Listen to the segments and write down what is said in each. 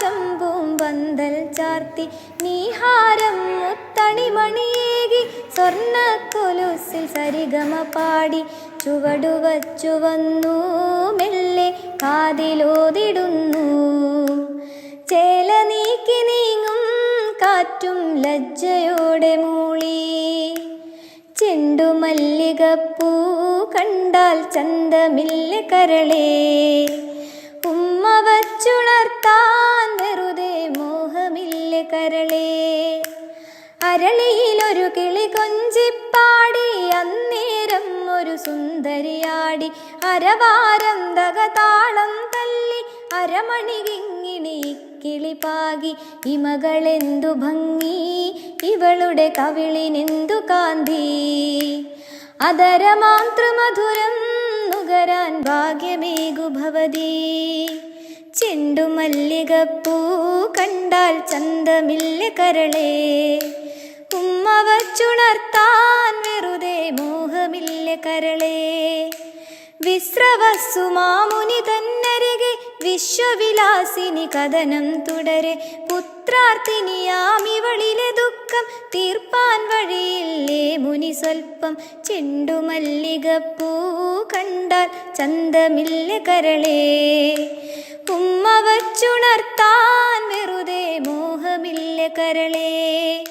ശംഭും പന്തൽ ചാർത്തി നീഹാരം മുത്തണിമണിയേകി സ്വർണ കൊലുസിൽ സരിഗമ പാടി ചുവടുവച്ചു വന്നു മെല്ലെ കാതിലോതിടുന്നു. ചേല നീക്കി നീങ്ങും കാറ്റും ലജ്ജയോടെ മൂളി. ചെണ്ടുമല്ലികപ്പൂ കണ്ടാൽ ചന്തമില്ല കരളേ. ഉമ്മ വച്ചുണർത്താൻ വെറുതെ മോഹമില്ല കരളേ. അരളിയിലൊരു കിളി കൊഞ്ചിപ്പാടി അന്നേരം ഒരു സുന്ദരിയാടി. അരവാരം തകതാളം തല്ലി അരമണി കിങ്ങിണി കിളിപാകി ഇമകളെന്തു ഭംഗി ഇവളുടെ കവിളിനെന്തു കാന്തി. അതരമാതൃമധുരം നുകരാൻ ഭാഗ്യമേകു ഭവതി. ചെണ്ടുമല്ലികപ്പൂ കണ്ടാൽ ചന്തമില്ല കരളേ. ഉമ്മ വച്ചുണർത്താൻ വെറുതെ മോഹമില്ല കരളേ. വിശ്രവസുമാമുനി തന്നരികെ വിശ്വവിലാസിനി കഥനം തുടരെ. പുത്രാർത്ഥിനിയാമിവളിലെ ദുഃഖം തീർപ്പാൻ വഴിയില്ലേ മുനി സ്വൽപ്പം. ചെണ്ടുമല്ലികപ്പൂ കണ്ടാൽ ചന്തമില്ല കരളേ. ഉമ്മ വച്ചുണർത്താൻ വെറുതെ മോഹമില്ല കരളേ.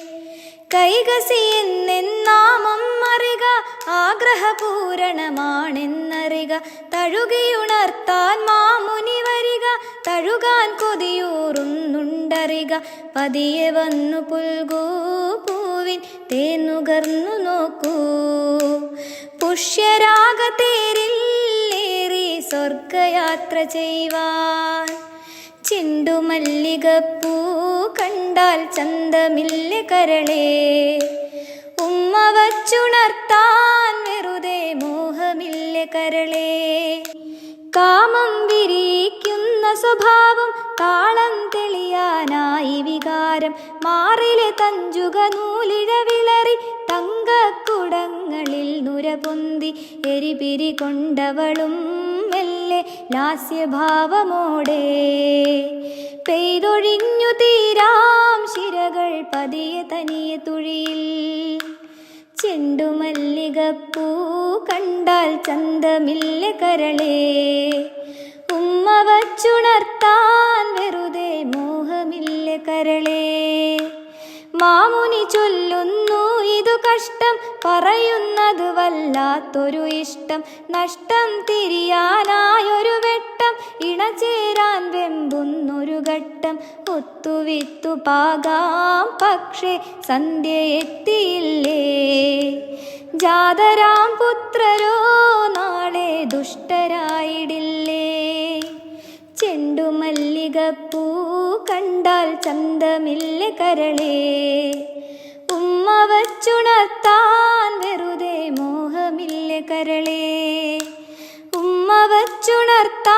കൈകസി എന്നെന്നാമം അറിക ആഗ്രഹപൂരണമാണെന്നറിക തഴുകിയുണർത്താൻ മാമുനി വരിക തഴുകാൻ കൊതിയൂറുന്നുണ്ടറിക. പതിയെ വന്നു പുൽകൂ പൂവിൻ തേന്നുകർന്നു നോക്കൂ. പുഷ്യരാഗത്തേരില്ലേറി സ്വർഗയാത്ര ചെയ്യുവാൻ. ചിണ്ടുമല്ലികപ്പൂ കണ്ടാൽ ചന്തമില്ല കരളേ. ഉമ്മ വച്ചുണർത്താൻ വെറുതെ മോഹമില്ല കരളേ. കാമം വിരിക്കുന്ന സ്വഭാവം താളം തെളിയാനായി വികാരം മാറിലെ തഞ്ചുക നൂലിഴ വിളറി തങ്കക്കുടങ്ങളിൽ നുരപൊന്തി എരിപിരി കൊണ്ടവളും മെല്ലെ ലാസ്യഭാവമോടെ. പെയ്തൊഴിഞ്ഞു തീരാം ശിരകൾ പതിയെ തനിയെ തുഴിയിൽ. ചെണ്ടുമല്ലികപ്പൂ കണ്ടാൽ ചന്തമില്ല കരളേ. വച്ചുണർത്താൻ വെറുതെ മോഹമില്ല കരളേ. മാമുനി ചൊല്ലുന്നു ഇതു കഷ്ടം. പറയുന്നത് വല്ലാത്തൊരു ഇഷ്ടം. നഷ്ടം തിരിയാനായൊരു വെട്ടം. ഇണചേരാൻ വെമ്പുന്നൊരു ഘട്ടം. ഒത്തുവിത്തു പാകാം പക്ഷേ സന്ധ്യ എത്തിയില്ലേ ജാതരാം പുത്രരോ ചെണ്ടുമല്ലികപ്പൂ കണ്ടാൽ ചന്തമില്ല കരളേ. ഉമ്മ വച്ചുണർത്താൻ വെറുതെ മോഹമില്ല കരളേ. ഉമ്മ വച്ചുണർത്താൻ